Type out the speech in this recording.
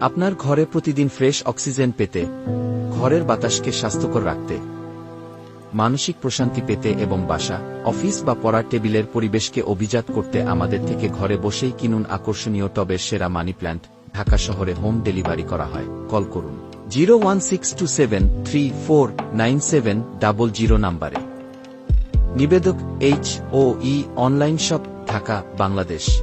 আপনার ঘরে প্রতিদিন ফ্রেশ অক্সিজেন পেতে, ঘরের বাতাসকে স্বাস্থ্যকর রাখতে, মানসিক প্রশান্তি পেতে এবং বাসা, অফিস বা পড়ার টেবিলের পরিবেশকে অভিজাত করতে আমাদের থেকে ঘরে বসেই কিনুন আকর্ষণীয় টবের সেরা মানি প্ল্যান্ট, ঢাকা শহরে হোম ডেলিভারি করা হয়। কল করুন। Zero one six two seven three four nine seven double zero নাম্বারে। নিবেদক H O E online shop, Dhaka, Bangladesh.